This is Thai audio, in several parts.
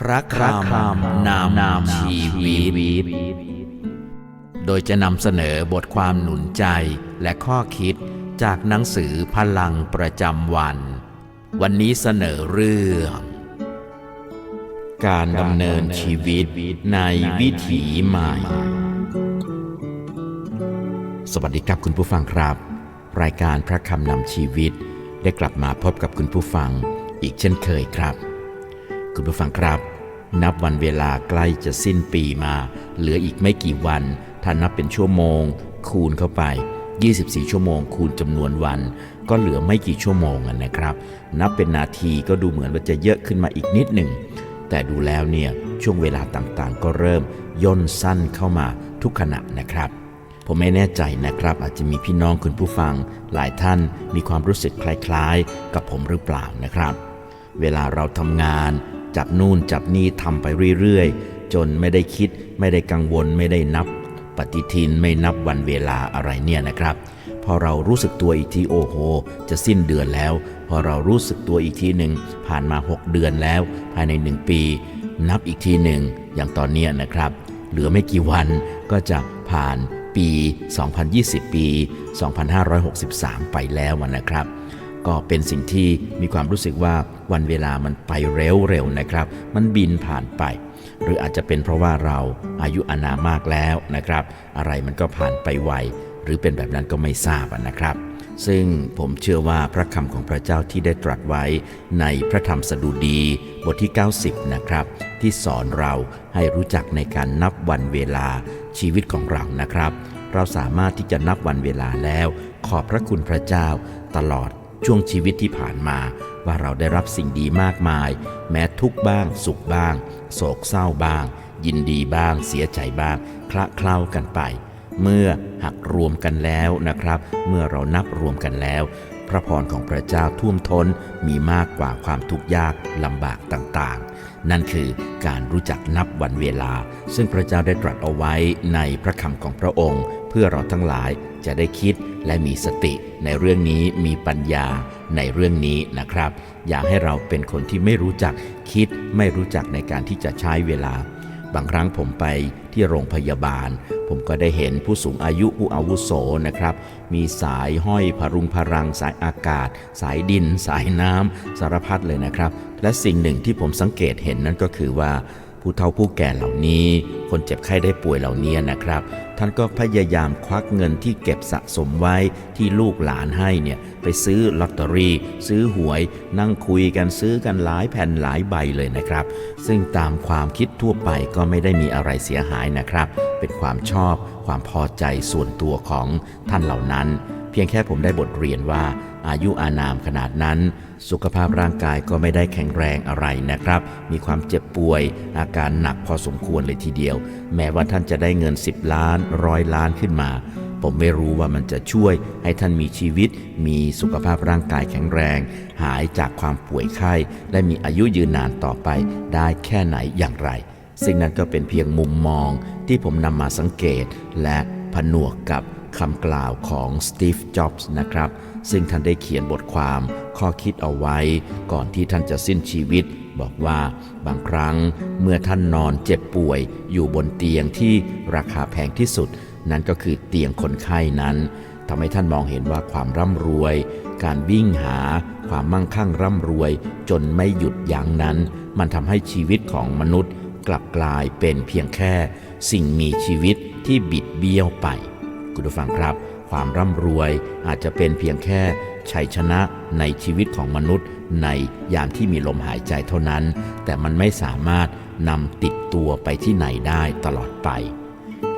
พระคำนำนำชีวิต โดยจะนำเสนอบทความหนุนใจและข้อคิดจากหนังสือพลังประจำวัน วันนี้เสนอเรื่อง การดำเนินชีวิตในวิถีใหม่ สวัสดีครับคุณผู้ฟังครับ รายการพระคำนำชีวิต ได้กลับมาพบกับคุณผู้ฟังอีกเช่นเคยครับ คุณผู้ฟังครับ นับวันเวลาใกล้จะสิ้นปีมา เหลืออีกไม่กี่วัน ถ้านับเป็นชั่วโมง คูณเข้าไป 24 ชั่วโมง คูณจำนวนวัน ก็เหลือไม่กี่ชั่วโมงอะนะครับ นับเป็นนาทีก็ดูเหมือนว่าจะเยอะขึ้นมาอีกนิดหนึ่ง แต่ดูแล้วเนี่ยช่วงเวลาต่างๆ ก็เริ่มย่นสั้นเข้ามาทุกขณะนะครับผมไม่แน่ใจนะครับ อาจจะมีพี่น้องคุณผู้ฟัง หลายท่านมีความรู้สึกคล้ายๆ กับผมหรือเปล่านะครับ เวลาเราทำงาน จับนู่นจับนี่ทำไปเรื่อยๆ จนไม่ได้คิด ไม่ได้กังวลไม่ได้นับ ปฏิทินไม่นับวันเวลาอะไรเนี่ยนะครับ พอเรารู้สึกตัวอีกทีโอ้โห จะสิ้นเดือนแล้ว พอเรารู้สึกตัวอีกทีหนึ่งผ่านมา 6 เดือนแล้ว ภายใน 1 ปี นับอีกทีหนึ่งอย่างตอนนี้นะครับ เหลือไม่กี่วันก็จะผ่านปี 2020 ปี 2563 ไปแล้วนะครับ ก็เป็นสิ่งที่มีความรู้สึกว่าวันเวลามันไปเร็วๆนะครับ มันบินผ่านไป หรืออาจจะเป็นเพราะว่าเราอายุอานามากแล้วนะครับ อะไรมันก็ผ่านไปไวหรือเป็นแบบนั้นก็ไม่ทราบนะครับ ซึ่งผมเชื่อว่าพระคำของพระเจ้าที่ได้ตรัสไว้ในพระธรรมสดุดีบทที่ 90 นะครับ ที่สอนเราให้รู้จักในการนับวันเวลาชีวิตของเรานะครับ เราสามารถที่จะนับวันเวลาแล้ว ขอบพระคุณพระเจ้าตลอด ช่วงชีวิตที่ผ่านมา ว่าเราได้รับสิ่งดีมากมาย แม้ทุกบ้าง สุขบ้าง โศกเศร้าบ้าง ยินดีบ้าง เสียใจบ้าง คละเคล้ากันไป เมื่อหักรวมกันแล้วนะครับ เมื่อเรานับรวมกันแล้ว พระพรของพระเจ้าท่วมท้นมีมากกว่าความทุกข์ยากลำบากต่างๆ นั่นคือการรู้จักนับวันเวลา ซึ่งพระเจ้าได้ตรัสเอาไว้ในพระคำของพระองค์ เพื่อเราทั้งหลาย จะได้คิดและมีสติ ในเรื่องนี้มีปัญญาในเรื่องนี้นะครับ อยากให้เราเป็นคนที่ไม่รู้จักคิดไม่รู้จักในการที่จะใช้เวลา บางครั้งผมไปที่โรงพยาบาล ผมก็ได้เห็นผู้สูงอายุผู้อาวุโสนะครับ มีสายห้อยพรุงพรัง สายอากาศ สายดิน สายน้ำสารพัดเลยนะครับ และสิ่งหนึ่งที่ผมสังเกตเห็นนั่นก็คือว่า ผู้เฒ่าผู้แก่เหล่านี้ คนเจ็บไข้ได้ป่วยเหล่านี้นะครับ ท่านก็พยายามควักเงินที่เก็บสะสมไว้ที่ลูกหลานให้เนี่ยไปซื้อลอตเตอรี่ ซื้อหวย นั่งคุยกันซื้อกันหลายแผ่นหลายใบเลยนะครับ ซึ่งตามความคิดทั่วไปก็ไม่ได้มีอะไรเสียหายนะครับ เป็นความชอบ ความพอใจส่วนตัวของท่านเหล่านั้น เพียงแค่ผมได้บทเรียนว่า อายุอานามขนาดนั้น สุขภาพร่างกายก็ไม่ได้แข็งแรงอะไรนะครับ มีความเจ็บป่วย อาการหนักพอสมควรเลยทีเดียว แม้ว่าท่านจะได้เงิน 10 ล้านร้อยล้านขึ้นมา ผมไม่รู้ว่ามันจะช่วยให้ท่านมีชีวิต มีสุขภาพร่างกายแข็งแรง หายจากความป่วยไข้ และมีอายุยืนนานต่อไป ได้แค่ไหนอย่างไร สิ่งนั้นก็เป็นเพียงมุมมองที่ผมนำมาสังเกตและผนวกกับ คำกล่าวของสตีฟ จ็อบส์นะครับ ซึ่งท่านได้เขียนบทความข้อคิดเอาไว้ ก่อนที่ท่านจะสิ้นชีวิต บอกว่าบางครั้งเมื่อท่านนอนเจ็บป่วย อยู่บนเตียงที่ราคาแพงที่สุด นั่นก็คือเตียงคนไข้นั้นทำให้ท่านมองเห็นว่าความร่ำรวย การวิ่งหา ความมั่งคั่งร่ำรวย จนไม่หยุดยั้งนั้น มันทำให้ชีวิตของมนุษย์ กลับกลายเป็นเพียงแค่ สิ่งมีชีวิตที่บิดเบี้ยวไป คุณผู้ฟังครับ ความร่ำรวยอาจจะเป็นเพียงแค่ชัยชนะในชีวิตของมนุษย์ ในยามที่มีลมหายใจเท่านั้น แต่มันไม่สามารถนำติดตัวไปที่ไหนได้ตลอดไป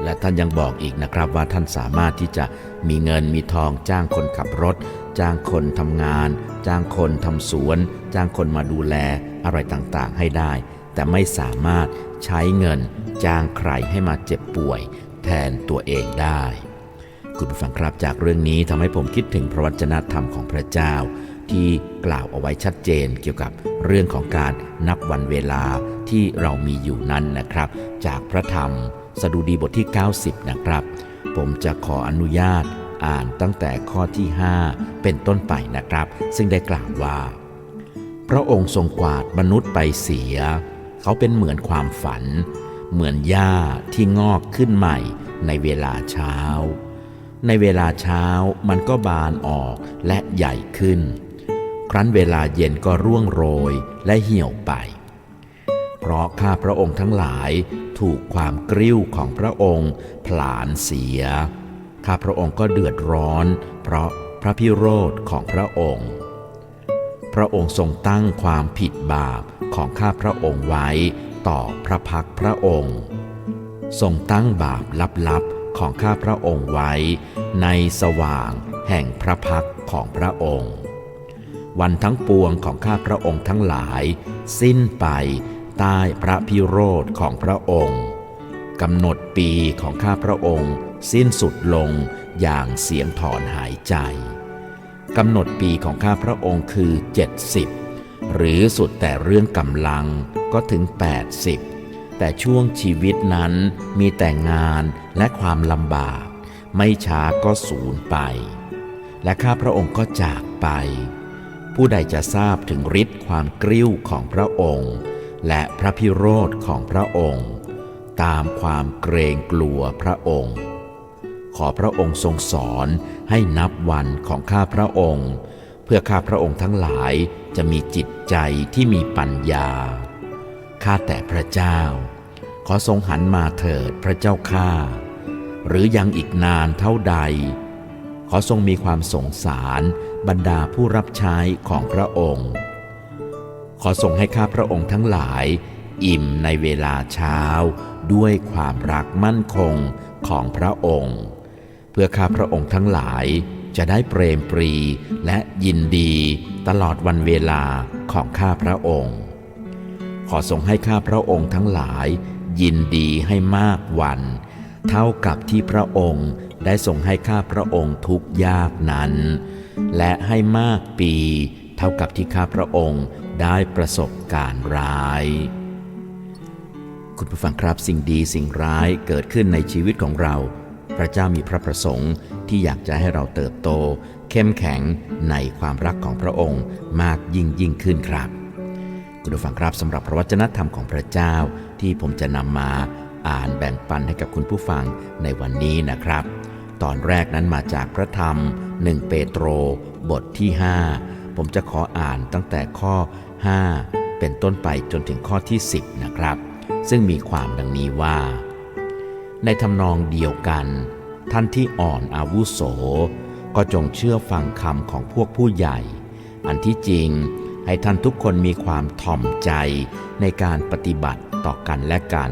และท่านยังบอกอีกนะครับว่าท่านสามารถที่จะมีเงินมีทองจ้างคนขับรถ จ้างคนทำงาน จ้างคนทำสวน จ้างคนมาดูแลอะไรต่างๆให้ได้ แต่ไม่สามารถใช้เงิน จ้างใครให้มาเจ็บป่วย แทนตัวเองได้ คุณผู้ฟังครับจากเรื่องนี้ทำให้ผมคิดถึงพระวจนะธรรมของพระเจ้า ที่กล่าวเอาไว้ชัดเจนเกี่ยวกับเรื่องของการนับวันเวลาที่เรามีอยู่นั้นนะครับ จากพระธรรมสดุดีบทที่ 90 นะครับ ผมจะขออนุญาตอ่านตั้งแต่ข้อที่ 5 เป็นต้นไปนะครับ ซึ่งได้กล่าวว่า พระองค์ทรงกวาดมนุษย์ไปเสีย เขาเป็นเหมือนความฝัน เหมือนหญ้าที่งอกขึ้นใหม่ในเวลาเช้า ในเวลาเช้ามันก็บานออกและใหญ่ขึ้น ครั้นเวลาเย็นก็ร่วงโรยและเหี่ยวไป เพราะข้าพระองค์ทั้งหลายถูกความกริ้วของพระองค์ผลาญเสีย ข้าพระองค์ก็เดือดร้อน เพราะพระพิโรธของพระองค์ พระองค์ทรงตั้งความผิดบาปของข้าพระองค์ไว้ต่อพระพักพระองค์ ทรงตั้งบาปลับๆ ของข้าพระองค์ไว้ในสว่างแห่งพระพักของพระองค์ วันทั้งปวงของข้าพระองค์ทั้งหลาย สิ้นไปใต้พระพิโรธของพระองค์กำหนดปีของข้าพระองค์ สิ้นสุดลงอย่างเสียงถอนหายใจกำหนดปีของข้าพระองค์คือ 70 หรือสุดแต่เรื่องกำลังก็ถึง 80 แต่ช่วงชีวิตนั้นมีแต่งานและความลำบาก ไม่ช้าก็สูญไป และข้าพระองค์ก็จากไป ผู้ใดจะทราบถึงฤทธิ์ความกริ้วของพระองค์ และพระพิโรธของพระองค์ ตามความเกรงกลัวพระองค์ ขอพระองค์ทรงสอนให้นับวันของข้าพระองค์ เพื่อข้าพระองค์ทั้งหลายจะมีจิตใจที่มีปัญญา ข้าแต่พระเจ้า ขอทรงหันมาเถิดพระเจ้าข้าหรือยังอีกนานเท่าใด ขอทรงมีความสงสารบรรดาผู้รับใช้ของพระองค์ ขอทรงให้ข้าพระองค์ทั้งหลาย อิ่มในเวลาเช้า ด้วยความรักมั่นคงของพระองค์ เพื่อข้าพระองค์ทั้งหลายจะได้เปรมปรีและยินดีตลอดวันเวลาของข้าพระองค์ อทรงให้ข้าพระองค์ทั้งหลาย ยินดีให้มากวัน เท่ากับที่พระองค์ได้ทรงให้ข้าพระองค์ทุกยากนั้น และให้มากปี เท่ากับที่ข้าพระองค์ได้ประสบการณ์ร้าย คุณผู้ฟังครับสิ่งดีสิ่งร้ายเกิดขึ้นในชีวิตของเรา พระเจ้ามีพระประสงค์ที่อยากจะให้เราเติบโต เข้มแข็งในความรักของพระองค์มากยิ่งยิ่งขึ้นครับ คุณผู้ฟังครับสำหรับพระวจนะธรรมของพระเจ้า ที่ผมจะนำมาอ่านแบ่งปันให้กับคุณผู้ฟังในวันนี้นะครับ ตอนแรกนั้นมาจากพระธรรม 1 เปโตร บทที่ 5 ผมจะขออ่านตั้งแต่ข้อ 5 เป็นต้นไปจนถึงข้อที่ 10 นะครับ ซึ่งมีความดังนี้ว่า ในทำนองเดียวกัน ท่านที่อ่อนอาวุโส ก็จงเชื่อฟังคำของพวกผู้ใหญ่ อันที่จริง ให้ท่านทุกคนมีความถ่อมใจในการปฏิบัติต่อกันและกัน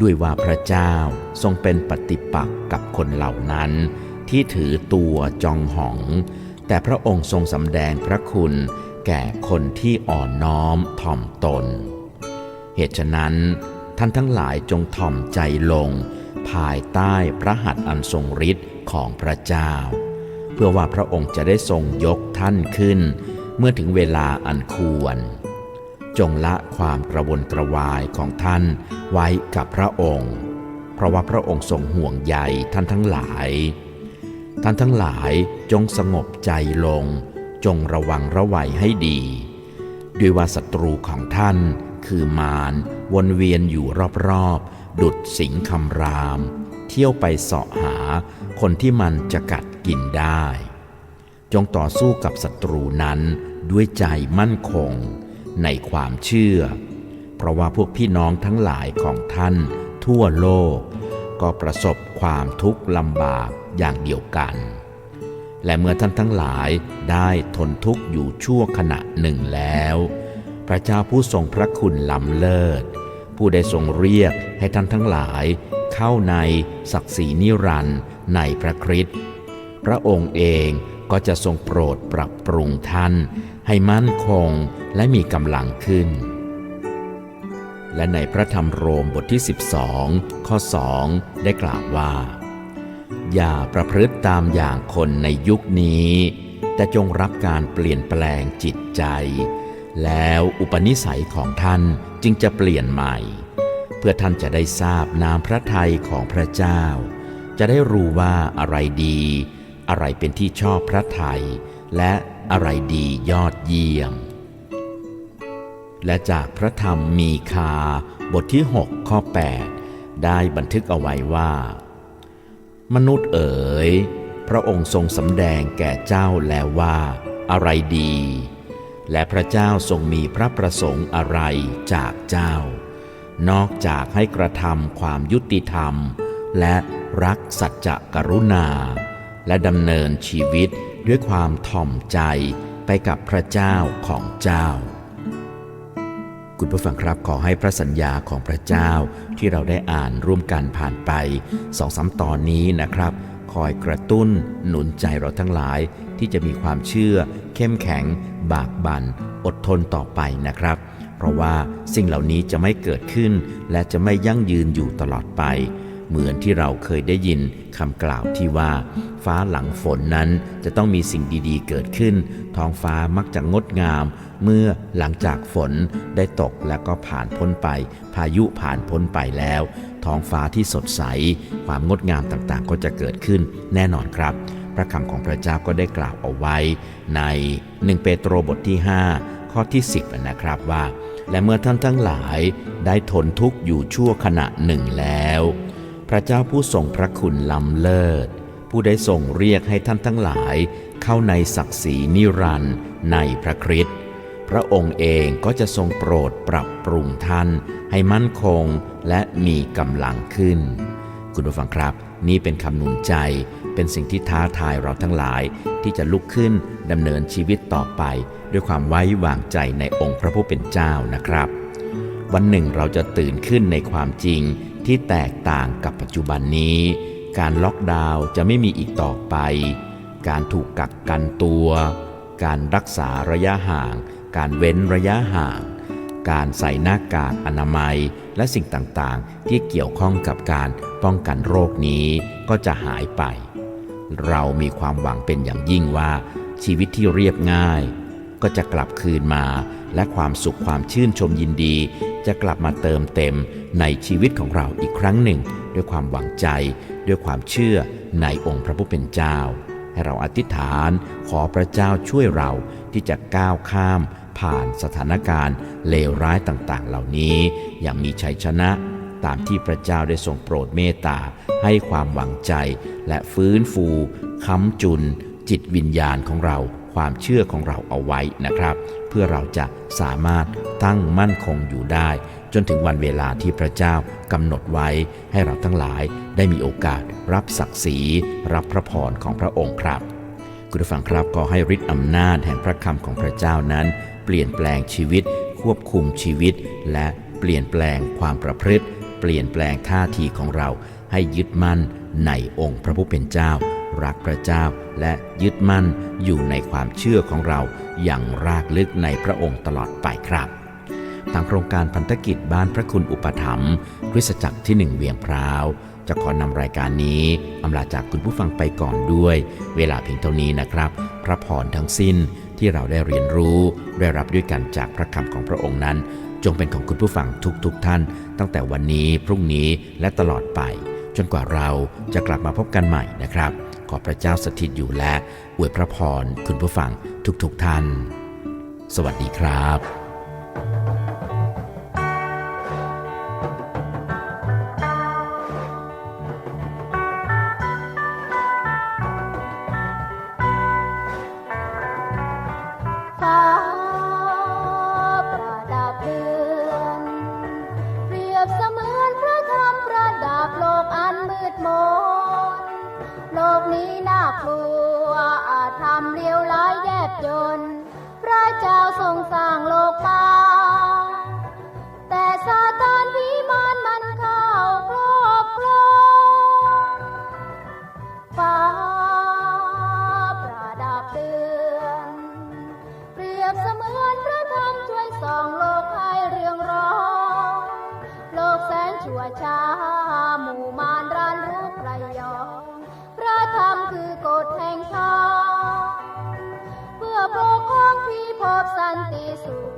ด้วยว่าพระเจ้าทรงเป็นปฏิปักษ์กับคนเหล่านั้น ที่ถือตัวจองหอง แต่พระองค์ทรงสำแดงพระคุณแก่คนที่อ่อนน้อมถ่อมตน เหตุฉะนั้น ท่านทั้งหลายจงถ่อมใจลง ภายใต้พระหัตถ์อันทรงฤทธิ์ของพระเจ้า เพื่อว่าพระองค์จะได้ทรงยกท่านขึ้น เมื่อถึงเวลาอันควร จงละความกระวนกระวายของท่านไว้กับพระองค์ เพราะว่าพระองค์ทรงห่วงใยท่านทั้งหลาย ท่านทั้งหลายจงสงบใจลง จงระวังระวัยให้ดี ด้วยว่าศัตรูของท่านคือมารวนเวียนอยู่รอบๆ ดุดสิงคำราม เที่ยวไปเสาะหาคนที่มันจะกัดกินได้ จงต่อสู้กับศัตรูนั้น ด้วยใจมั่นคงในความเชื่อ เพราะว่าพวกพี่น้องทั้งหลายของท่านทั่วโลก ก็ประสบความทุกข์ลำบากอย่างเดียวกัน และเมื่อท่านทั้งหลายได้ทนทุกข์อยู่ชั่วขณะหนึ่งแล้ว พระเจ้าผู้ทรงพระคุณล้ำเลิศ ผู้ได้ทรงเรียกให้ท่านทั้งหลายเข้าในศักดิ์ศรีนิรันดร์ในพระคริสต์พระองค์เองก็จะทรงโปรดปรับปรุงท่าน ให้มั่นคงและมีกำลังขึ้น และในพระธรรมโรมบทที่ 12 ข้อ 2 ได้กล่าวว่า อย่าประพฤติตามอย่างคนในยุคนี้ แต่จงรับการเปลี่ยนแปลงจิตใจ แล้วอุปนิสัยของท่านจึงจะเปลี่ยนใหม่ เพื่อท่านจะได้ทราบนามพระทัยของพระเจ้า จะได้รู้ว่าอะไรดี อะไรเป็นที่ชอบพระทัยและ อะไรดียอดเยี่ยม และจากพระธรรมมีคาบทที่ 6 ข้อ 8 ได้บันทึกเอาไว้ว่า มนุษย์เอ๋ย พระองค์ทรงสำแดงแก่เจ้าแล้วว่า อะไรดี และพระเจ้าทรงมีพระประสงค์อะไรจากเจ้า นอกจากให้กระทำความยุติธรรม และรักสัจจะกรุณา และดำเนินชีวิต ด้วยความถ่อมใจไปกับพระเจ้าของเจ้า คุณผู้ฟังครับขอให้พระสัญญาของพระเจ้าที่เราได้อ่านร่วมกันผ่านไปสองสามตอนนี้นะครับ คอยกระตุ้นหนุนใจเราทั้งหลาย ที่จะมีความเชื่อ เข้มแข็ง บากบัน่นอดทนต่อไปนะครับ เพราะว่าสิ่งเหล่านี้จะไม่เกิดขึ้น และจะไม่ยั่งยืนอยู่ตลอดไป เหมือนที่เราเคยได้ยินคำกล่าวที่ว่า ฟ้าหลังฝนนั้นจะต้องมีสิ่งดีๆ เกิดขึ้น ท้องฟ้ามักจะงดงาม เมื่อหลังจากฝนได้ตกแล้วก็ผ่านพ้นไป พายุผ่านพ้นไปแล้ว ท้องฟ้าที่สดใส ความงดงามต่างๆ ก็จะเกิดขึ้นแน่นอนครับ พระคำของพระเจ้าก็ได้กล่าวเอาไว้ ใน1เปโตรบทที่ 5 ข้อที่ 10 นะครับว่าและเมื่อท่านทั้งหลายได้ทนทุกข์อยู่ชั่วขณะหนึ่งแล้ว พระเจ้าผู้ทรงพระคุณล้ำเลิศ ผู้ได้ทรงเรียกให้ท่านทั้งหลาย เข้าในศักดิ์ศรีนิรันดร์ในพระคริสต์พระองค์เองก็จะทรงโปรดปรับปรุงท่าน ให้มั่นคงและมีกำลังขึ้น คุณผู้ฟังครับ นี่เป็นคำหนุนใจเป็นสิ่งที่ท้าทายเราทั้งหลายที่จะลุกขึ้นดำเนินชีวิตต่อไป ด้วยความไว้วางใจในองค์พระผู้เป็นเจ้านะครับ วันหนึ่งเราจะตื่นขึ้นในความจริง ที่แตกต่างกับปัจจุบันนี้ การล็อกดาวน์จะไม่มีอีกต่อไป การถูกกักกันตัว การรักษาระยะห่าง การเว้นระยะห่าง การใส่หน้ากากอนามัย และสิ่งต่างๆ ที่เกี่ยวข้องกับการป้องกันโรคนี้ก็จะหายไป เรามีความหวังเป็นอย่างยิ่งว่า ชีวิตที่เรียบง่าย ก็จะกลับคืนมาและความสุขความชื่นชมยินดี จะกลับมาเติมเต็มในชีวิตของเราอีกครั้งหนึ่ง ด้วยความหวังใจ ด้วยความเชื่อในองค์พระผู้เป็นเจ้า ให้เราอธิษฐานขอพระเจ้าช่วยเราที่จะก้าวข้าม ผ่านสถานการณ์เลวร้ายต่างๆ เหล่านี้ อย่างมีชัยชนะตามที่พระเจ้าได้ทรงโปรดเมตตา ให้ความหวังใจและฟื้นฟูค้ำจุน จิตวิญญาณของเรา ความเชื่อของเราเอาไว้นะครับ เพื่อเราจะสามารถตั้งมั่นคงอยู่ได้ จนถึงวันเวลาที่พระเจ้ากำหนดไว้ให้เราทั้งหลายได้มีโอกาสรับศักดิ์ศรี รับพระพรของพระองค์ครับ คุณผู้ฟังครับขอให้ฤทธิ์อำนาจแห่งพระคำของพระเจ้านั้น เปลี่ยนแปลงชีวิต ควบคุมชีวิต และเปลี่ยนแปลงความประพฤติ เปลี่ยนแปลงท่าทีของเราให้ยึดมั่นในองค์พระผู้เป็นเจ้า รักพระเจ้า และยึดมั่นอยู่ในความเชื่อของเราอย่างรากลึกในพระองค์ตลอดไปครับ ทางโครงการพันธกิจบ้านพระคุณอุปถัมภ์คริสตจักรที่หนึ่งเวียงพร้าว จะขอนำรายการนี้อำลาจากคุณผู้ฟังไปก่อนด้วย เวลาเพียงเท่านี้นะครับ พระพรทั้งสิ้นที่เราได้เรียนรู้ได้รับด้วยกันจากพระคำของพระองค์นั้น จงเป็นของคุณผู้ฟังทุกๆทท่าน ตั้งแต่วันนี้พรุ่งนี้และตลอดไป จนกว่าเราจะกลับมาพบกันใหม่นะครับ ขอพระเจ้าสถิตอยู่และอวยพระพรคุณผู้ฟังทุกๆทท่าน สวัสดีครับ สัน